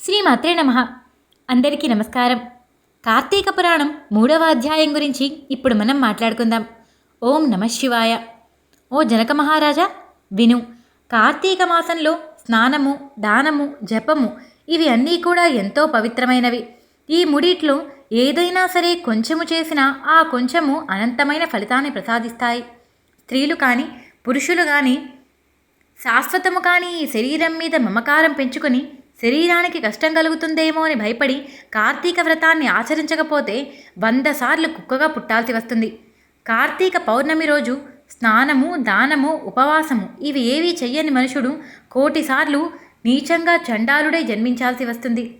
శ్రీమాత్రే నమ. అందరికీ నమస్కారం. కార్తీక పురాణం మూడవ అధ్యాయం గురించి ఇప్పుడు మనం మాట్లాడుకుందాం. ఓం నమ శివాయ. ఓ జనక మహారాజా విను కార్తీక మాసంలో స్నానము దానము జపము ఇవి అన్నీ కూడా ఎంతో పవిత్రమైనవి. ఈ ముడిట్లో ఏదైనా సరే కొంచెము చేసినా ఆ కొంచెము అనంతమైన ఫలితాన్ని ప్రసాదిస్తాయి. స్త్రీలు కానీ పురుషులు కానీ శాశ్వతము కానీ ఈ శరీరం మీద మమకారం పెంచుకొని శరీరానికి కష్టం కలుగుతుందేమో అని భయపడి కార్తీక వ్రతాన్ని ఆచరించకపోతే వంద సార్లు కుక్కగా పుట్టాల్సి వస్తుంది. కార్తీక పౌర్ణమి రోజు స్నానము దానము ఉపవాసము ఇవి ఏవీ చెయ్యని మనుషుడు కోటిసార్లు నీచంగా చండాలుడై జన్మించాల్సి వస్తుంది.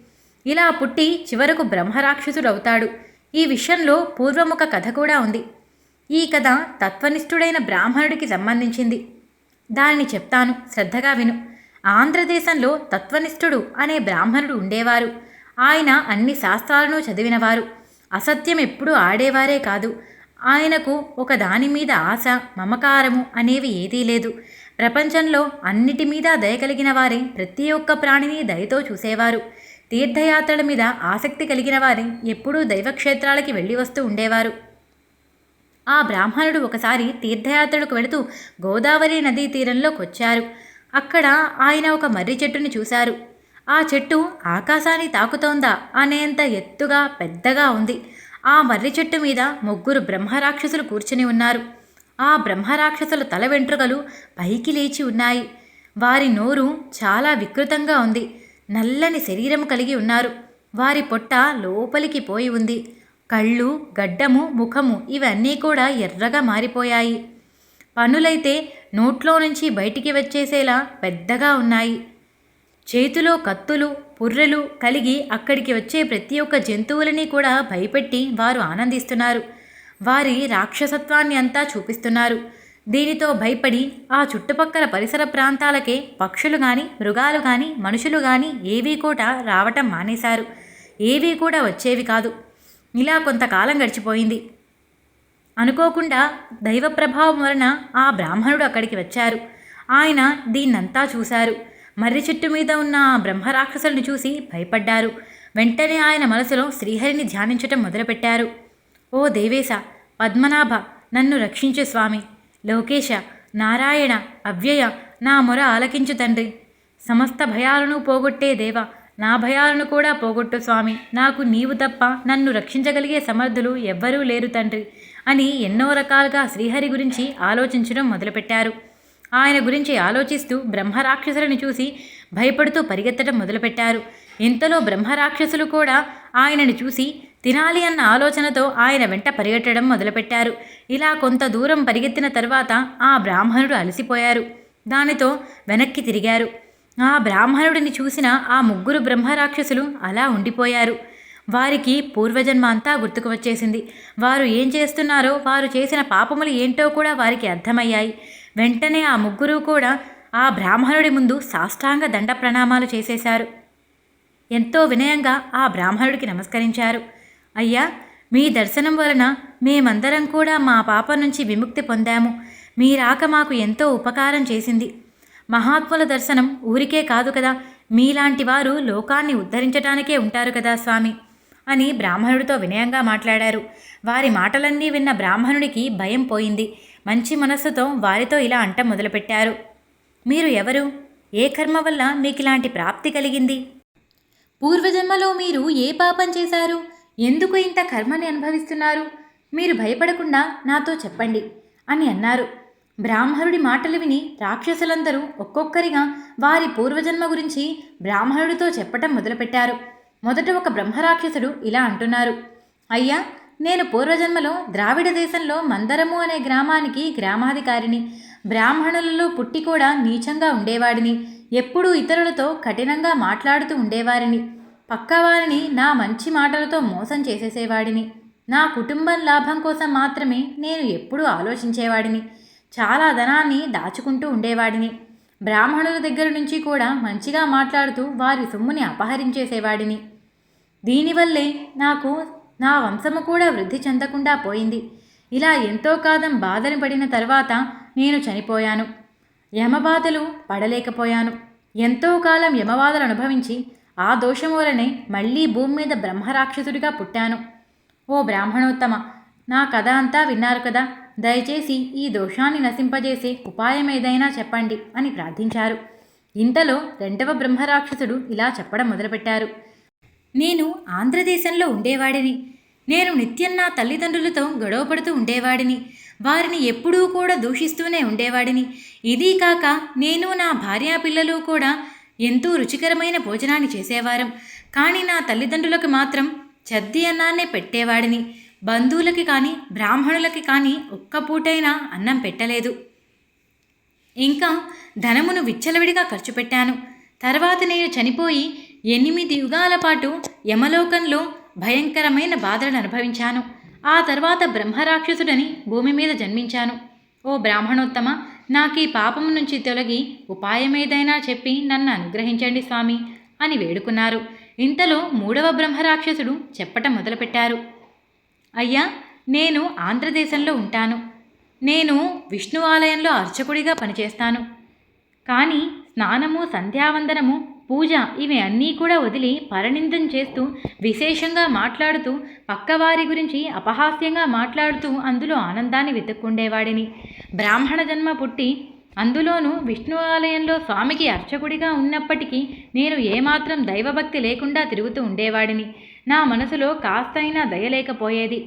ఇలా పుట్టి చివరకు బ్రహ్మరాక్షసుడు అవుతాడు ఈ విషయంలో పూర్వముఖ కథ కూడా ఉంది. ఈ కథ తత్వనిష్ఠుడైన బ్రాహ్మణుడికి సంబంధించింది. దానిని చెప్తాను. శ్రద్ధగా విను. ఆంధ్రదేశంలో తత్వనిష్ఠుడు అనే బ్రాహ్మణుడు ఉండేవారు. ఆయన అన్ని శాస్త్రాలను చదివినవారు. అసత్యం ఎప్పుడూ ఆడేవారే కాదు. ఆయనకు ఒక దాని మీద ఆశ మమకారము అనేవి ఏదీ లేదు. ప్రపంచంలో అన్నిటి మీద దయ కలిగిన వారే ప్రతి ఒక్క ప్రాణిని దయతో చూసేవారు. తీర్థయాత్రల మీద ఆసక్తి కలిగిన వారే ఎప్పుడూ దైవక్షేత్రాలకి వెళ్ళి వస్తూ ఉండేవారు. ఆ బ్రాహ్మణుడు ఒకసారి తీర్థయాత్రలకు వెళుతూ గోదావరి నదీ తీరంలోకి వచ్చారు. అక్కడ ఆయన ఒక మర్రి చెట్టుని చూశారు. ఆ చెట్టు ఆకాశాన్ని తాకుతోందా అనేంత ఎత్తుగా పెద్దగా ఉంది. ఆ మర్రి చెట్టు మీద ముగ్గురు బ్రహ్మరాక్షసులు కూర్చుని ఉన్నారు. ఆ బ్రహ్మరాక్షసుల తల వెంట్రుకలు పైకి లేచి ఉన్నాయి. వారి నోరు చాలా వికృతంగా ఉంది. నల్లని శరీరం కలిగి ఉన్నారు. వారి పొట్ట లోపలికి పోయి ఉంది. కళ్ళు గడ్డము ముఖము ఇవన్నీ కూడా ఎర్రగా మారిపోయాయి. పనులైతే నోట్లో నుంచి బయటికి వచ్చేసేలా పెద్దగా ఉన్నాయి. చేతిలో కత్తులు పుర్రెలు కలిగి అక్కడికి వచ్చే ప్రతి ఒక్క జంతువులని కూడా భయపెట్టి వారు ఆనందిస్తున్నారు. వారి రాక్షసత్వాన్ని అంతా చూపిస్తున్నారు. దీనితో భయపడి ఆ చుట్టుపక్కల పరిసర ప్రాంతాలకే పక్షులు కానీ మృగాలు కానీ మనుషులు కానీ ఏవీ కూడా రావటం మానేశారు. ఏవీ కూడా వచ్చేవి కాదు. ఇలా కొంతకాలం గడిచిపోయింది. అనుకోకుండా దైవ ప్రభావం వలన ఆ బ్రాహ్మణుడు అక్కడికి వచ్చారు. ఆయన దీన్నంతా చూశారు. మర్రి చెట్టు మీద ఉన్న ఆ బ్రహ్మరాక్షసులను చూసి భయపడ్డారు. వెంటనే ఆయన మనసులో శ్రీహరిని ధ్యానించటం మొదలుపెట్టారు. ఓ దేవేశ పద్మనాభ నన్ను రక్షించు స్వామి. లోకేశ నారాయణ అవ్యయ నా మొర ఆలకించు తండ్రి. సమస్త భయాలను పోగొట్టే దేవ నా భయాలను కూడా పోగొట్టు స్వామి. నాకు నీవు తప్ప నన్ను రక్షించగలిగే సమర్థులు ఎవ్వరూ లేరు తండ్రి అని ఎన్నో రకాలుగా శ్రీహరి గురించి ఆలోచించడం మొదలుపెట్టారు. ఆయన గురించి ఆలోచిస్తూ బ్రహ్మరాక్షసులను చూసి భయపడుతూ పరిగెత్తడం మొదలుపెట్టారు. ఇంతలో బ్రహ్మరాక్షసులు కూడా ఆయనను చూసి తినాలి అన్న ఆలోచనతో ఆయన వెంట పరిగెట్టడం మొదలుపెట్టారు. ఇలా కొంత దూరం పరిగెత్తిన తర్వాత ఆ బ్రాహ్మణుడు అలసిపోయారు. దానితో వెనక్కి తిరిగారు. ఆ బ్రాహ్మణుడిని చూసిన ఆ ముగ్గురు బ్రహ్మరాక్షసులు అలా ఉండిపోయారు. వారికి పూర్వజన్మ అంతా గుర్తుకు వచ్చేసింది. వారు ఏం చేస్తున్నారో వారు చేసిన పాపములు ఏంటో కూడా వారికి అర్థమయ్యాయి. వెంటనే ఆ ముగ్గురు కూడా ఆ బ్రాహ్మణుడి ముందు సాష్టాంగ దండ ప్రణామాలు చేసేశారు. ఎంతో వినయంగా ఆ బ్రాహ్మణుడికి నమస్కరించారు. అయ్యా మీ దర్శనం వలన మేమందరం కూడా మా పాపం నుంచి విముక్తి పొందాము. మీ రాక మాకు ఎంతో ఉపకారం చేసింది. మహాత్ముల దర్శనం ఊరికే కాదు కదా. మీలాంటి వారు లోకాన్ని ఉద్ధరించటానికే ఉంటారు కదా స్వామి అని బ్రాహ్మణుడితో వినయంగా మాట్లాడారు. వారి మాటలన్నీ విన్న బ్రాహ్మణుడికి భయం పోయింది. మంచి మనస్సుతో వారితో ఇలా అంట మొదలుపెట్టారు. మీరు ఎవరు? ఏ కర్మ వల్ల మీకు ఇలాంటి ప్రాప్తి కలిగింది? పూర్వజన్మలో మీరు ఏ పాపం చేశారు? ఎందుకు ఇంత కర్మని అనుభవిస్తున్నారు? మీరు భయపడకుండా నాతో చెప్పండి అని అన్నారు. బ్రాహ్మణుడి మాటలు విని రాక్షసులందరూ ఒక్కొక్కరిగా వారి పూర్వజన్మ గురించి బ్రాహ్మణుడితో చెప్పటం మొదలుపెట్టారు. మొదట ఒక బ్రహ్మరాక్షసుడు ఇలా అంటున్నారు. అయ్యా నేను పూర్వజన్మలో ద్రావిడ దేశంలో మందరము అనే గ్రామానికి గ్రామాధికారిని. బ్రాహ్మణులలో పుట్టి కూడా నీచంగా ఉండేవాడిని. ఎప్పుడూ ఇతరులతో కఠినంగా మాట్లాడుతూ ఉండేవారిని. పక్కవారిని నా మంచి మాటలతో మోసం చేసేసేవాడిని. నా కుటుంబం లాభం కోసం మాత్రమే నేను ఎప్పుడూ ఆలోచించేవాడిని. చాలా ధనాన్ని దాచుకుంటూ ఉండేవాడిని. బ్రాహ్మణుల దగ్గర నుంచి కూడా మంచిగా మాట్లాడుతూ వారి సొమ్ముని అపహరించేసేవాడిని. దీనివల్లే నాకు నా వంశము కూడా వృద్ధి చెందకుండా పోయింది. ఇలా ఎంతో కాలం బాధలు పడిన తర్వాత నేను చనిపోయాను. యమబాధలు పడలేకపోయాను. ఎంతో కాలం యమబాధలు అనుభవించి ఆ దోషం వలనే మళ్ళీ భూమి మీద బ్రహ్మరాక్షసుడిగా పుట్టాను. ఓ బ్రాహ్మణోత్తమ నా కథ అంతా విన్నారు కదా? దయచేసి ఈ దోషాన్ని నశింపజేసే ఉపాయం ఏదైనా చెప్పండి అని ప్రార్థించారు. ఇంతలో రెండవ బ్రహ్మరాక్షసుడు ఇలా చెప్పడం మొదలుపెట్టారు. నేను ఆంధ్రదేశంలో ఉండేవాడిని. నేను నిత్యం నా తల్లిదండ్రులతో గొడవపడుతూ ఉండేవాడిని. వారిని ఎప్పుడూ కూడా దూషిస్తూనే ఉండేవాడిని. ఇదీ కాక నేను నా భార్యా పిల్లలు కూడా ఎంతో రుచికరమైన భోజనాన్ని చేసేవారం. కానీ నా తల్లిదండ్రులకు మాత్రం చద్ది అన్నాన్నే పెట్టేవాడిని. బంధువులకి కానీ బ్రాహ్మణులకి కానీ ఒక్క పూటైనా అన్నం పెట్టలేదు. ఇంకా ధనమును విచ్చలవిడిగా ఖర్చు పెట్టాను. తర్వాత నేను చనిపోయి ఎనిమిది యుగాల పాటు యమలోకంలో భయంకరమైన బాధలను అనుభవించాను. ఆ తర్వాత బ్రహ్మరాక్షసుడని భూమి మీద జన్మించాను. ఓ బ్రాహ్మణోత్తమ నాకు ఈ పాపం నుంచి తొలగి ఉపాయం ఏదైనా చెప్పి నన్ను అనుగ్రహించండి స్వామి అని వేడుకున్నారు. ఇంతలో మూడవ బ్రహ్మరాక్షసుడు చెప్పటం మొదలుపెట్టారు. అయ్యా నేను ఆంధ్రదేశంలో ఉంటాను. నేను విష్ణు ఆలయంలో అర్చకుడిగా పనిచేస్తాను. కానీ స్నానము సంధ్యావందనము పూజ ఇవి అన్నీ కూడా వదిలి పరనిందం చేస్తూ విశేషంగా మాట్లాడుతూ పక్కవారి గురించి అపహాస్యంగా మాట్లాడుతూ అందులో ఆనందాన్ని వెతుక్కుండేవాడిని. బ్రాహ్మణ జన్మ పుట్టి అందులోనూ విష్ణు ఆలయంలో స్వామికి అర్చకుడిగా ఉన్నప్పటికీ నేను ఏమాత్రం దైవభక్తి లేకుండా తిరుగుతూ ఉండేవాడిని. నా మనసులో కాస్తైనా దయ లేకపోయేది.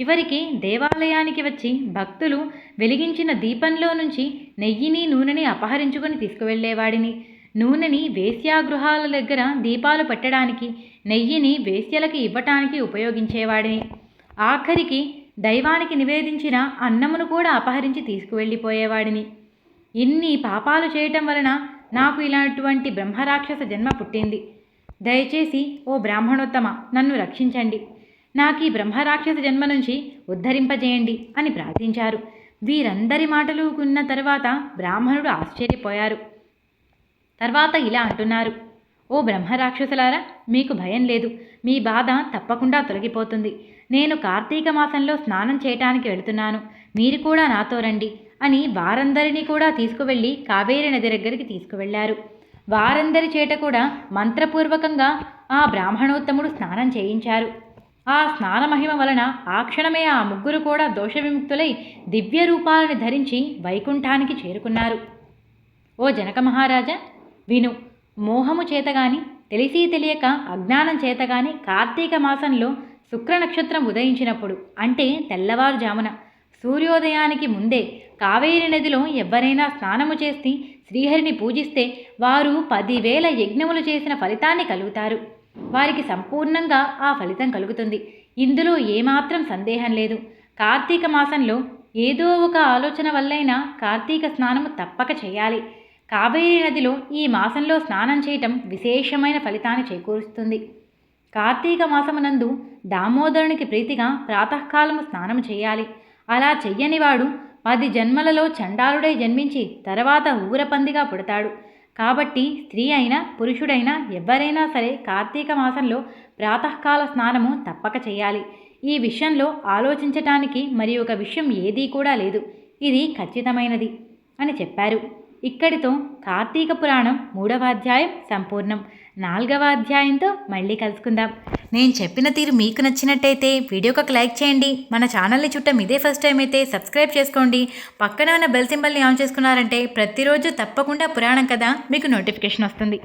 చివరికి దేవాలయానికి వచ్చి భక్తులు వెలిగించిన దీపంలో నుంచి నెయ్యిని నూనెని అపహరించుకొని తీసుకువెళ్ళేవాడిని. నూనెని వేశ్యాగృహాల దగ్గర దీపాలు పెట్టడానికి నెయ్యిని వేశ్యలకి ఇవ్వటానికి ఉపయోగించేవాడిని. ఆఖరికి దైవానికి నివేదించిన అన్నమును కూడా అపహరించి తీసుకువెళ్ళిపోయేవాడిని. ఇన్ని పాపాలు చేయటం వలన నాకు ఇలాంటి బ్రహ్మరాక్షస జన్మ పుట్టింది. దయచేసి ఓ బ్రాహ్మణోత్తమ నన్ను రక్షించండి. నాకు ఈ బ్రహ్మరాక్షస జన్మ నుంచి ఉద్ధరింపజేయండి అని ప్రార్థించారు. వీరందరి మాటలు విన్న తర్వాత బ్రాహ్మణుడు ఆశ్చర్యపోయారు. తర్వాత ఇలా అంటున్నారు ఓ బ్రహ్మరాక్షసులారా మీకు భయం లేదు. మీ బాధ తప్పకుండా తొలగిపోతుంది. నేను కార్తీక మాసంలో స్నానం చేయటానికి వెళుతున్నాను. మీరు కూడా నాతో రండి అని వారందరినీ కూడా తీసుకువెళ్ళి కావేరి నది దగ్గరికి తీసుకువెళ్ళారు. వారందరి చేట కూడా మంత్రపూర్వకంగా ఆ బ్రాహ్మణోత్తముడు స్నానం చేయించారు. ఆ స్నాన మహిమ వలన ఆ క్షణమే ఆ ముగ్గురు కూడా దోష విముక్తులై దివ్య రూపాలను ధరించి వైకుంఠానికి చేరుకున్నారు. ఓ జనక మహారాజా విను మోహము చేతగాని తెలిసి తెలియక అజ్ఞానం చేతగాని కార్తీక మాసంలో శుక్ర నక్షత్రం ఉదయించినప్పుడు అంటే తెల్లవారుజామున సూర్యోదయానికి ముందే కావేరి నదిలో ఎవరైనా స్నానము చేసి శ్రీహరిని పూజిస్తే వారు పదివేల యజ్ఞములు చేసిన ఫలితాన్ని కలుగుతారు. వారికి సంపూర్ణంగా ఆ ఫలితం కలుగుతుంది. ఇందులో ఏమాత్రం సందేహం లేదు. కార్తీక మాసంలో ఏదో ఒక ఆలోచన వల్లైనా కార్తీక స్నానము తప్పక చేయాలి. కావేరీ నదిలో ఈ మాసంలో స్నానం చేయటం విశేషమైన ఫలితాన్ని చేకూరుస్తుంది. కార్తీక మాసమునందు దామోదరునికి ప్రీతిగా ప్రాతకాలము స్నానం చేయాలి. అలా చెయ్యనివాడు పది జన్మలలో చండాలుడై జన్మించి తర్వాత ఊరపందిగా పుడతాడు. కాబట్టి స్త్రీ అయినా పురుషుడైనా ఎవరైనా సరే కార్తీక మాసంలో ప్రాతకాల స్నానము తప్పక చేయాలి. ఈ విషయంలో ఆలోచించటానికి మరి ఒక విషయం ఏదీ కూడా లేదు. ఇది ఖచ్చితమైనది అని చెప్పారు. ఇక్కడితో కార్తీక పురాణం మూడవ అధ్యాయం సంపూర్ణం. నాలుగవ అధ్యాయంతో మళ్ళీ కలుసుకుందాం. నేను చెప్పిన తీరు మీకు నచ్చినట్టయితే వీడియోకి ఒక లైక్ చేయండి. మన ఛానల్ని చుట్టం ఇదే ఫస్ట్ టైం అయితే సబ్స్క్రైబ్ చేసుకోండి. పక్కన ఉన్న బెల్ సింబల్ని ఆన్ చేసుకున్నారంటే ప్రతిరోజు తప్పకుండా పురాణం కదా మీకు నోటిఫికేషన్ వస్తుంది.